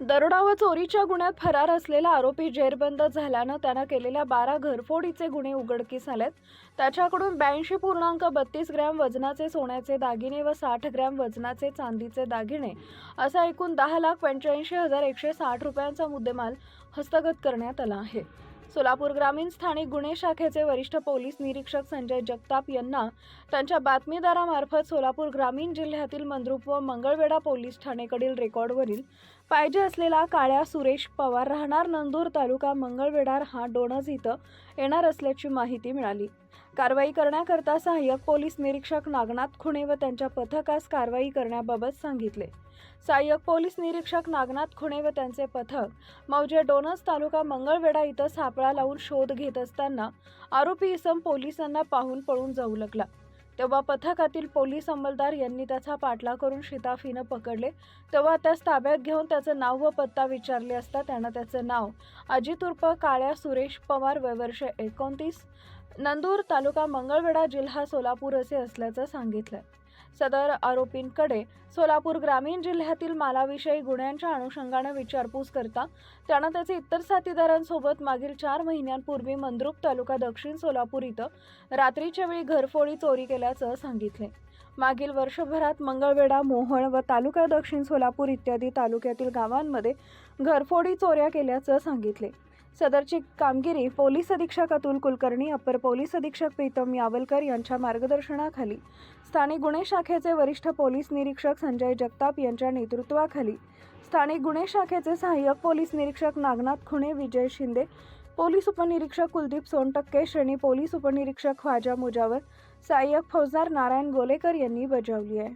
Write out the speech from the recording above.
दरोडा व चोरीच्या गुन्ह्यात फरार असलेला आरोपी जेरबंद झाल्यानं त्यानं केलेल्या बारा घरफोडीचे गुन्हे उघडकीस आलेत. त्याच्याकडून ब्याऐंशी पूर्णांक बत्तीस ग्रॅम वजनाचे सोन्याचे दागिने व साठ ग्रॅम वजनाचे चांदीचे दागिने असा एकूण दहा लाख पंच्याऐंशी हजार एकशे साठ रुपयांचा मुद्देमाल हस्तगत करण्यात आला आहे. सोलापूर ग्रामीण स्थानिक गुन्हे शाखेचे वरिष्ठ पोलीस निरीक्षक संजय जगताप यांना त्यांच्या बातमीदारामार्फत सोलापूर ग्रामीण जिल्ह्यातील मंद्रुप व मंगळवेढा पोलीस ठाणेकडील रेकॉर्डवरील पाहिजे असलेला काळ्या सुरेश पवार राहणार नंदूर तालुका मंगळवेढा हा डोणज इथं येणार असल्याची माहिती मिळाली. कारवाई करण्याकरता सहाय्यक पोलीस निरीक्षक नागनाथ खुणे व त्यांच्या पथकास कारवाई करण्याबाबत सांगितले. सहाय्यक पोलीस निरीक्षक नागनाथ खुणे व त्यांचे पथक मौजे डोनस तालुका मंगळवेढा इथं सापळा लावून शोध घेत असताना आरोपी इसम पोलिसांना पाहून पळून जाऊ लागला. तेव्हा पथकातील पोलीस अंमलदार यांनी त्याचा पाठलाग करून शिताफीनं पकडले. तेव्हा त्यास ताब्यात घेऊन त्याचं नाव व पत्ता विचारले असता त्यानं त्याचं नाव अजित उर्फ काळ्या सुरेश पवार वय वर्ष एकोणतीस नंदूर तालुका मंगळवेढा जिल्हा सोलापूर असे असल्याचं सांगितलं. सदर आरोपींकडे सोलापूर ग्रामीण जिल्ह्यातील मालाविषयी गुन्ह्यांच्या अनुषंगानं विचारपूस करता त्यानं त्याचे इतर साथीदारांसोबत मागील चार महिन्यांपूर्वी मंद्रुप तालुका दक्षिण सोलापूर इथं रात्रीच्या वेळी घरफोडी चोरी केल्याचं सांगितले. मागील वर्षभरात मंगळवेढा मोहळ व तालुका दक्षिण सोलापूर इत्यादी तालुक्यातील गावांमध्ये घरफोडी चोऱ्या केल्याचं सांगितले. सदरची कामगिरी पोलीस अधीक्षक अतुल कुलकर्णी अप्पर पोलीस अधीक्षक प्रीतम यावलकर यांच्या मार्गदर्शनाखाली. स्थानिक गुन्हे शाखेचे वरिष्ठ पोलीस निरीक्षक संजय जगताप यांच्या नेतृत्वाखाली. स्थानिक गुन्हे शाखेचे सहाय्यक पोलीस निरीक्षक नागनाथ खुणे विजय शिंदे पोलीस उपनिरीक्षक कुलदीप सोनटक्के श्रेणी पोलीस उपनिरीक्षक ख्वाजा मुजावर सहाय्यक फौजदार नारायण गोलेकर यांनी बजावली आहे.